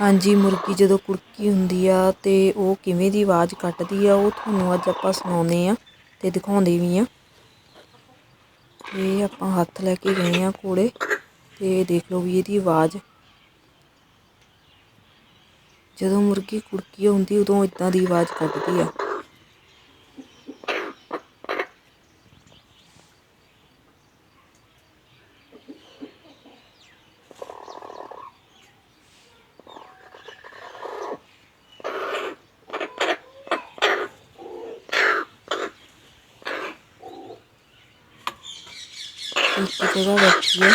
ਹਾਂਜੀ, ਮੁਰਗੀ ਜਦੋਂ ਕੁੜਕੀ ਹੁੰਦੀ ਆ ਤੇ ਉਹ ਕਿਵੇਂ ਦੀ ਆਵਾਜ਼ ਕੱਢਦੀ ਆ, ਉਹ ਤੁਹਾਨੂੰ ਅੱਜ ਆਪਾਂ ਸੁਣਾਉਂਦੇ ਆ ਤੇ ਦਿਖਾਉਂਦੇ ਵੀ ਆ। ਇਹ ਆਪਾਂ ਹੱਥ ਲੈ ਕੇ ਗਏ ਆ ਕੋਲੇ ਤੇ ਦੇਖ ਲਓ ਵੀ ਇਹਦੀ ਆਵਾਜ਼। ਜਦੋਂ ਮੁਰਗੀ ਕੁੜਕੀ ਹੁੰਦੀ, ਉਦੋਂ ਇਦਾਂ ਦੀ ਆਵਾਜ਼ ਕੱਢਦੀ ਆ। ਇੱਕ ਜਗ੍ਹਾ ਬੈਠੀ ਆ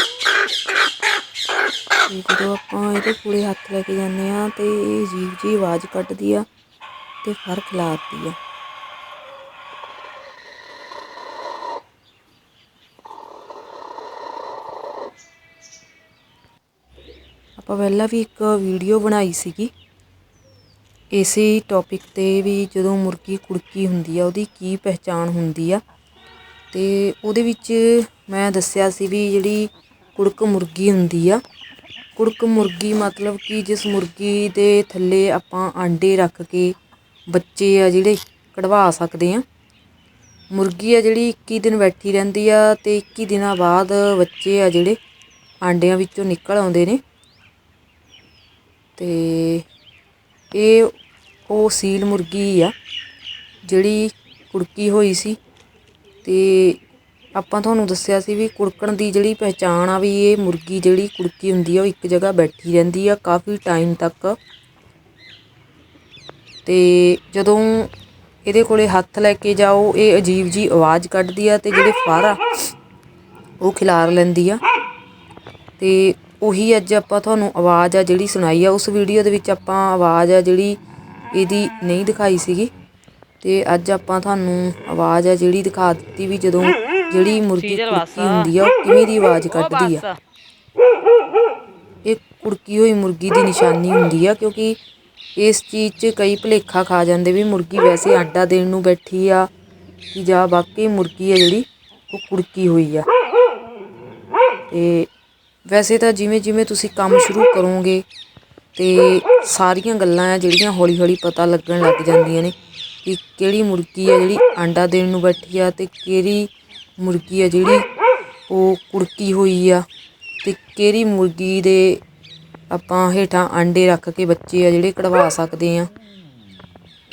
ਤੇ ਜਦੋਂ ਆਪਾਂ ਇਹਦੇ ਪੂਰੇ ਹੱਥ ਲੈ ਕੇ ਜਾਂਦੇ ਆ ਤੇ ਇਹ ਅਜੀਬ ਜੀ ਆਵਾਜ਼ ਕੱਢਦੀ ਆ ਤੇ ਫਰ ਖਿਲਾਰਦੀ ਆ। ਆਪਾਂ ਪਹਿਲਾਂ ਵੀ ਇੱਕ ਵੀਡੀਓ ਬਣਾਈ ਸੀਗੀ। ਇਸੇ ਟੌਪਿਕ ਤੇ ਵੀ ਜਦੋਂ ਮੁਰਗੀ ਕੁੜਕੀ ਹੁੰਦੀ ਆ, ਉਹਦੀ ਕੀ ਪਹਿਚਾਣ ਹੁੰਦੀ ਆ ਤੇ ਉਹਦੇ ਵਿੱਚ ਮੈਂ ਦੱਸਿਆ ਸੀ ਵੀ ਜਿਹੜੀ ਕੁੜਕ ਮੁਰਗੀ ਹੁੰਦੀ ਆ, ਕੁੜਕ ਮੁਰਗੀ ਮਤਲਬ ਕਿ ਜਿਸ ਮੁਰਗੀ ਦੇ ਥੱਲੇ ਆਪਾਂ ਆਂਡੇ ਰੱਖ ਕੇ ਬੱਚੇ ਆ ਜਿਹੜੇ ਕਢਵਾ ਸਕਦੇ ਆ। ਮੁਰਗੀ ਆ ਜਿਹੜੀ 21 ਦਿਨ ਬੈਠੀ ਰਹਿੰਦੀ ਆ ਤੇ 21 ਦਿਨਾਂ ਬਾਅਦ ਬੱਚੇ ਆ ਜਿਹੜੇ ਆਂਡਿਆਂ ਵਿੱਚੋਂ ਨਿਕਲ ਆਉਂਦੇ ਨੇ। ਤੇ ਇਹ ਉਹ ਸੀਲ ਮੁਰਗੀ ਆ ਜਿਹੜੀ ਕੁੜਕੀ ਹੋਈ ਸੀ ਤੇ ਆਪਾਂ ਤੁਹਾਨੂੰ ਦੱਸਿਆ ਸੀ ਵੀ ਕੁੜਕਣ ਦੀ ਜਿਹੜੀ ਪਹਿਚਾਣ ਆ ਵੀ ਇਹ ਮੁਰਗੀ ਜਿਹੜੀ ਕੁੜਕੀ ਹੁੰਦੀ ਆ, ਉਹ ਇੱਕ ਜਗ੍ਹਾ ਬੈਠੀ ਰਹਿੰਦੀ ਆ ਕਾਫੀ ਟਾਈਮ ਤੱਕ। ਤੇ ਜਦੋਂ ਇਹਦੇ ਕੋਲੇ ਹੱਥ ਲੈ ਕੇ ਜਾਓ, ਇਹ ਅਜੀਬ ਜੀ ਆਵਾਜ਼ ਕੱਢਦੀ ਆ ਤੇ ਜਿਹੜੇ ਫਰ ਆ ਉਹ ਖਿਲਾਰ ਲੈਂਦੀ ਆ। ਤੇ ਉਹੀ ਅੱਜ ਆਪਾਂ ਤੁਹਾਨੂੰ ਆਵਾਜ਼ ਆ ਜਿਹੜੀ ਸੁਣਾਈ ਆ, ਉਸ ਵੀਡੀਓ ਦੇ ਵਿੱਚ ਆਪਾਂ ਆਵਾਜ਼ ਆ ਜਿਹੜੀ ਇਹਦੀ ਨਹੀਂ ਦਿਖਾਈ ਸੀਗੀ। ਤੇ ਅੱਜ ਆਪਾਂ ਤੁਹਾਨੂੰ ਆਵਾਜ਼ ਆ ਜਿਹੜੀ ਦਿਖਾ ਦਿੱਤੀ ਵੀ ਜਦੋਂ ਜਿਹੜੀ ਮੁਰਗੀ ਕੁੜਕੀ ਹੁੰਦੀ ਆ ਉਹ ਕਿਵੇਂ ਦੀ ਆਵਾਜ਼ ਕੱਢਦੀ ਆ? ਇਹ ਕੁੜਕੀ ਹੋਈ ਮੁਰਗੀ ਦੀ ਨਿਸ਼ਾਨੀ ਹੁੰਦੀ ਆ ਕਿਉਂਕਿ ਇਸ ਚੀਜ਼ 'ਚ ਕਈ ਭਲੇਖਾ ਖਾ ਜਾਂਦੇ ਵੀ ਮੁਰਗੀ ਵੈਸੇ ਆਂਡਾ ਦੇਣ ਨੂੰ ਬੈਠੀ ਆ ਕਿ ਜਾਂ ਵਾਕਈ ਮੁਰਗੀ ਆ ਜਿਹੜੀ ਉਹ ਕੁੜਕੀ ਹੋਈ ਆ। ਤੇ ਵੈਸੇ ਤਾਂ ਜਿਵੇਂ ਜਿਵੇਂ ਤੁਸੀਂ ਕੰਮ ਸ਼ੁਰੂ ਕਰੋਗੇ ਤੇ ਸਾਰੀਆਂ ਗੱਲਾਂ ਆ ਜਿਹੜੀਆਂ ਹੌਲੀ ਹੌਲੀ ਪਤਾ ਲੱਗਣ ਲੱਗ ਜਾਂਦੀਆਂ ਨੇ ਕਿ ਕਿਹੜੀ ਮੁਰਗੀ ਆ ਜਿਹੜੀ ਆਂਡਾ ਦੇਣ ਨੂੰ ਬੈਠੀ ਆ ਤੇ ਕਿਹੜੀ ਮੁਰਗੀ ਆ ਜਿਹੜੀ ਉਹ ਕੁੜਕੀ ਹੋਈ ਆ ਤੇ ਕਿਹੜੀ ਮੁਰਗੀ ਦੇ ਆਪਾਂ ਹੇਠਾਂ ਆਂਡੇ ਰੱਖ ਕੇ ਬੱਚੇ ਆ ਜਿਹੜੇ ਕਢਵਾ ਸਕਦੇ ਆ।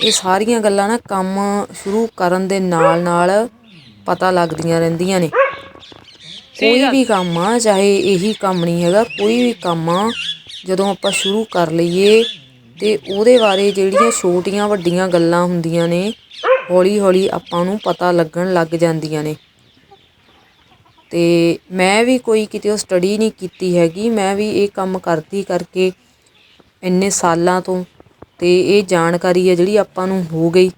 ਇਹ ਸਾਰੀਆਂ ਗੱਲਾਂ ਨਾ ਕੰਮ ਸ਼ੁਰੂ ਕਰਨ ਦੇ ਨਾਲ ਨਾਲ ਪਤਾ ਲੱਗਦੀਆਂ ਰਹਿੰਦੀਆਂ ਨੇ। ਕੋਈ ਵੀ ਕੰਮ ਆ ਚਾਹੇ ਇਹੀ ਕੰਮ ਨਹੀਂ ਹੈਗਾ ਕੋਈ ਵੀ ਕੰਮ ਆ ਜਦੋਂ ਆਪਾਂ ਸ਼ੁਰੂ ਕਰ ਲਈਏ ਤੇ ਉਹਦੇ ਬਾਰੇ ਜਿਹੜੀਆਂ ਛੋਟੀਆਂ ਵੱਡੀਆਂ ਗੱਲਾਂ ਹੁੰਦੀਆਂ ਨੇ ਹੌਲੀ ਹੌਲੀ ਆਪਾਂ ਨੂੰ ਪਤਾ ਲੱਗਣ ਲੱਗ ਜਾਂਦੀਆਂ ਨੇ। ਤੇ ਮੈਂ ਵੀ ਕੋਈ ਕਿਤੇ ਸਟੱਡੀ ਨਹੀਂ ਕੀਤੀ ਹੈਗੀ। ਮੈਂ ਵੀ ਇਹ ਕੰਮ ਕਰਦੀ ਕਰਕੇ ਇੰਨੇ ਸਾਲਾਂ ਤੋਂ ਤੇ ਇਹ ਜਾਣਕਾਰੀ ਹੈ ਜਿਹੜੀ ਆਪਾਂ ਨੂੰ ਹੋ ਗਈ।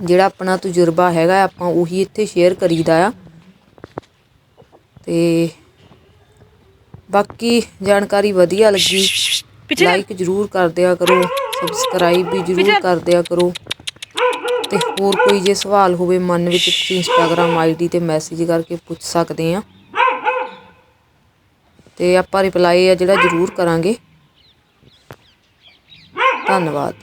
ਜਿਹੜਾ ਆਪਣਾ ਤਜਰਬਾ ਹੈਗਾ ਆਪਾਂ ਉਹੀ ਇੱਥੇ ਸ਼ੇਅਰ ਕਰੀਦਾ ਆ। ਤੇ ਬਾਕੀ ਜਾਣਕਾਰੀ ਵਧੀਆ ਲੱਗੀ ਲਾਈਕ ਜਰੂਰ ਕਰ ਦਿਆ ਕਰੋ ਸਬਸਕ੍ਰਾਈਬ ਵੀ ਜਰੂਰ ਕਰ ਦਿਆ ਕਰੋ। ਤੇ ਹੋਰ ਕੋਈ ਜੇ ਸਵਾਲ ਹੋਵੇ, ਮਨ ਵਿੱਚ ਤੁਸੀਂ ਇੰਸਟਾਗ੍ਰam ਆਈਡੀ ਤੇ ਮੈਸੇਜ ਕਰਕੇ ਪੁੱਛ ਸਕਦੇ ਆ ਤੇ ਆਪਾਂ ਰਿਪਲਾਈ ਆ ਜਿਹੜਾ ਜਰੂਰ ਕਰਾਂਗੇ। ਧੰਨਵਾਦ।